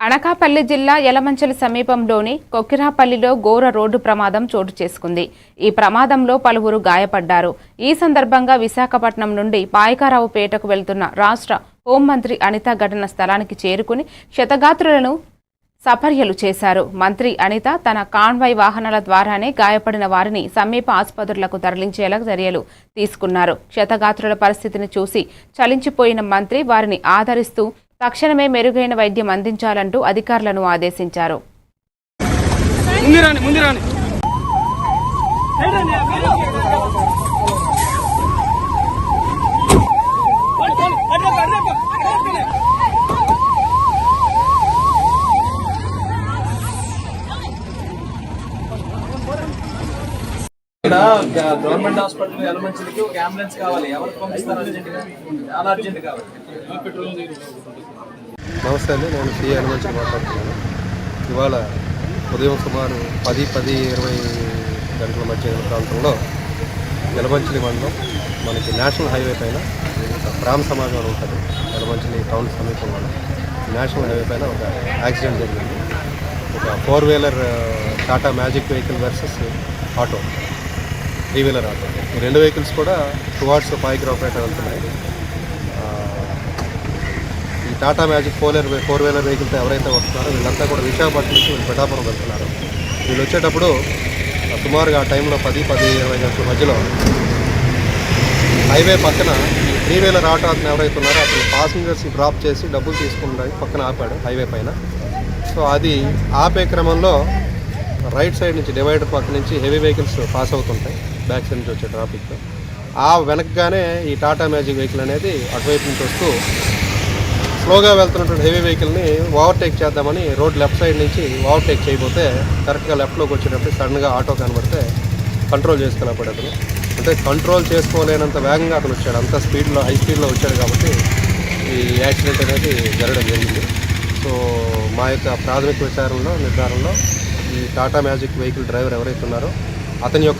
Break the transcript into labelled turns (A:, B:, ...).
A: అనకాపల్లి జిల్లా యలమంచల సమీపంలోని కొక్కిరాపల్లిలో ఘోర రోడ్డు ప్రమాదం చోటు చేసుకుంది. ఈ ప్రమాదంలో పలువురు గాయపడ్డారు. ఈ సందర్భంగా విశాఖపట్నం నుండి పాయకారావుపేటకు వెళ్తున్న రాష్ట్ర హోంమంత్రి అనిత ఘటన స్థలానికి చేరుకుని క్షతగాత్రులను సపర్యలు చేశారు. మంత్రి అనిత తన కాన్వాయ్ వాహనాల ద్వారానే గాయపడిన వారిని సమీప ఆసుపత్రులకు తరలించేలా చర్యలు తీసుకున్నారు. క్షతగాత్రుల పరిస్థితిని చూసి చలించిపోయిన మంత్రి వారిని ఆదరిస్తూ తక్షణమే మెరుగైన వైద్యం అందించాలంటూ అధికారులను ఆదేశించారు.
B: ఇక్కడ గవర్నమెంట్ హాస్పిటల్ ఎలమంచిలకి ఒక అంబులెన్స్ కావాలి. ఎవరికి పంపిస్తారు అర్జెంట్గా? చాలా అర్జెంట్ కావాలి.
C: నమస్తే అండి నేను సి హనుమంచి మాట్లాడుతున్నాను. ఇవాళ ఉదయం సుమారు పది పది ఇరవై గంటల మధ్య ప్రాంతంలో ఎలమంచిలి మండలం మనకి నేషనల్ హైవే పైన ఒక గ్రామ సమాజం అని ఉంటుంది. ఎలమంచిలి టౌన్ సమీపంలో నేషనల్ హైవే పైన ఒక యాక్సిడెంట్ జరిగింది. ఒక four wheeler Tata Magic vehicle versus auto. Three wheeler auto ఈ రెండు వెహికల్స్ కూడా టువార్డ్స్ పాయిగ్రాపేట వెళ్తున్నాయి. ఈ Tata Magic four wheeler four wheeler వెహికల్తో ఎవరైతే వస్తున్నారో వీళ్ళంతా కూడా విశాఖపట్నం నుంచి వీళ్ళు పిఠాపురం వెళ్తున్నారు. వీళ్ళు వచ్చేటప్పుడు సుమారుగా ఆ టైంలో పది పది ఇరవై గంటల మధ్యలో హైవే పక్కన ఈ త్రీ వీలర్ ఆటో అతను ఎవరైతే ఉన్నారో అతను పాసింజర్స్ని డ్రాప్ చేసి డబ్బులు తీసుకుని పక్కన ఆపాడు హైవే పైన. సో అది ఆపే క్రమంలో రైట్ సైడ్ నుంచి డివైడర్ పక్క నుంచి హెవీ వెహికల్స్ పాస్ అవుతుంటాయి. బ్యాక్ సైడ్ నుంచి వచ్చే ట్రాఫిక్. ఆ వెనకగానే ఈ టాటా మ్యాజిక్ వెహికల్ అనేది అటువైపు నుంచి వస్తూ స్లోగా వెళ్తున్నటువంటి హెవీ వెహికల్ని ఓవర్టేక్ చేద్దామని రోడ్ లెఫ్ట్ సైడ్ నుంచి ఓవర్టేక్ చేయబోతే కరెక్ట్గా లెఫ్ట్లోకి వచ్చేటప్పుడు సడన్గా ఆటో కనబడితే కంట్రోల్ చేసుకోలేకపోయాడు అతను. అంటే కంట్రోల్ చేసుకోలేనంత వేగంగా అతను వచ్చాడు. అంత స్పీడ్లో హై స్పీడ్లో వచ్చాడు కాబట్టి ఈ యాక్సిడెంట్ అనేది జరగడం జరిగింది. సో మా యొక్క ప్రాథమిక విచారణలో నిర్ధారణలో ఈ టాటా మ్యాజిక్ వెహికల్ డ్రైవర్ ఎవరైతే ఉన్నారో అతని యొక్క